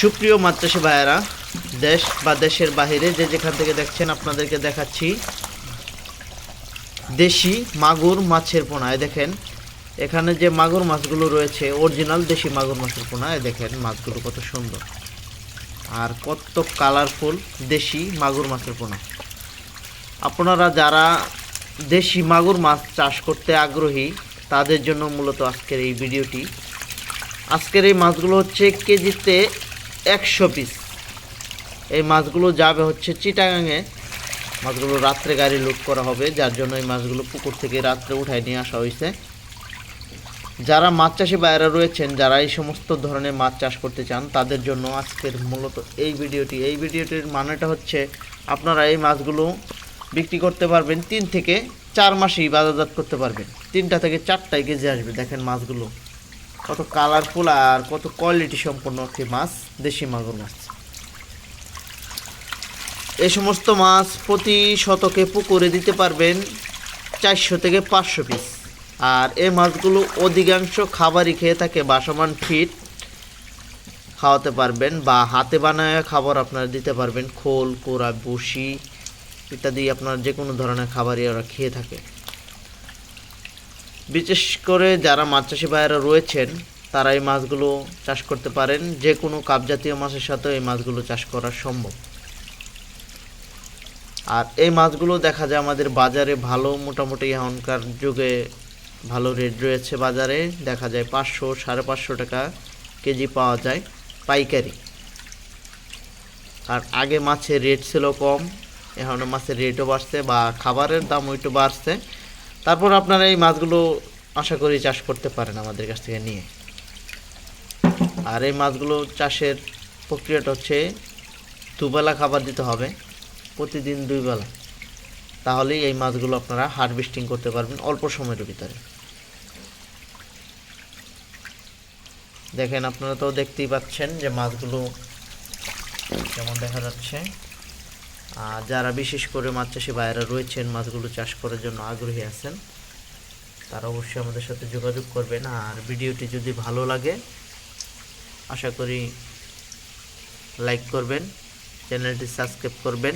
সুপ্রিয় চাষি ভাইয়েরা, দেশ বা দেশের বাইরে যে যেখান থেকে দেখছেন আপনাদেরকে দেখাচ্ছি, দেশি মাগুর মাছের পোনা। দেখেন, এখানে যে মাগুর মাছগুলো রয়েছে অরিজিনাল দেশি মাগুর মাছের পোনা দেখেন মাছগুলো কত সুন্দর। আর কত কালারফুল দেশি মাগুর মাছের পোনা। আপনারা যারা দেশি মাগুর মাছ চাষ করতে আগ্রহী, তাদের জন্য মূলত আজকের এই ভিডিওটি। আজকের এই মাছগুলো হচ্ছে কেজিতে একশো পিস এই মাছগুলো যাবে হচ্ছে চিটাগাঙে। মাছগুলো রাত্রে গাড়ি লোড করা হবে, যার জন্য এই মাছগুলো পুকুর থেকে রাত্রে উঠায় নিয়ে আসা হয়েছে। যারা মাছ চাষি বাইরে রয়েছেন, যারা এই সমস্ত ধরনের মাছ চাষ করতে চান, তাদের জন্য আজকের মূলত এই ভিডিওটি। এই ভিডিওটির মানেটা হচ্ছে, আপনারা এই মাছগুলো বিক্রি করতে পারবেন, তিন থেকে চার মাসেই বাজারজাত করতে পারবেন। তিনটা থেকে চারটায় কেজি আসবে, দেখেন মাছগুলো। কত কালারফুল আর কত কোয়ালিটি সম্পন্ন একটি মাছ, দেশি মাগুর মাছ। এই সমস্ত মাছ প্রতি শতকে পুকুরে দিতে পারবেন চারশো থেকে পাঁচশো পিস আর এই মাছগুলো অধিকাংশ খাবারই খেয়ে থাকে বাসমান ফিট খাওয়াতে পারবেন বা হাতে বানায় খাবার আপনারা দিতে পারবেন। খোল, কোড়া বসি ইত্যাদি আপনার যে কোনো ধরনের খাবারই ওরা খেয়ে থাকে। বিশেষ করে যারা মাছ চাষি ভাইয়েরা রয়েছেন, তারা এই মাছগুলো চাষ করতে পারেন। যে কোনো কাপজাতীয় মাছের সাথে এই মাছগুলো চাষ করা সম্ভব। আর এই মাছগুলো দেখা যায় আমাদের বাজারে ভালো, মোটামুটি এখনকার যুগে ভালো রেট রয়েছে বাজারে। দেখা যায় পাঁচশো, সাড়ে পাঁচশো টাকা কেজি পাওয়া যায় পাইকারি। আর আগে মাছের রেট ছিল কম, এখন মাছের রেটও বাড়ছে বা খাবারের দামও একটু বাড়ছে। তারপর আপনারা এই মাছগুলো আশা করি চাষ করতে পারেন আমাদের কাছ থেকে নিয়ে। আর এই মাছগুলো চাষের প্রক্রিয়াটা হচ্ছে দুবেলা খাবার দিতে হবে, প্রতিদিন দুইবেলা। তাহলেই এই মাছগুলো আপনারা হারভেস্টিং করতে পারবেন অল্প সময়ের ভিতরে। দেখেন আপনারা তো দেখতেই পাচ্ছেন যে মাছগুলো যেমন দেখা যাচ্ছে। যারা বিশেষ করে মাছ চাষি ভাইয়েরা রয়েছেন, মাছগুলো চাষ করার জন্য আগ্রহী আছেন, তারা অবশ্যই আমাদের সাথে যোগাযোগ করবেন। আর ভিডিওটি যদি ভালো লাগে, আশা করি লাইক করবেন, চ্যানেলটি সাবস্ক্রাইব করবেন,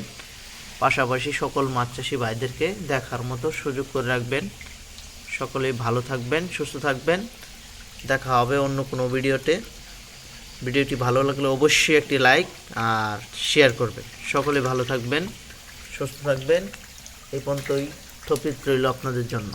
পাশাপাশি সকল মাছ চাষি ভাইদেরকে দেখার মতো সুযোগ করে রাখবেন। সকলেই ভালো থাকবেন, সুস্থ থাকবেন। দেখা হবে অন্য কোনো ভিডিওতে। ভিডিওটি ভালো লাগলে অবশ্যই একটি লাইক আর শেয়ার করবেন। সকলে ভালো থাকবেন, সুস্থ থাকবেন। এই পর্যন্তই থপিত রইল আপনাদের জন্য।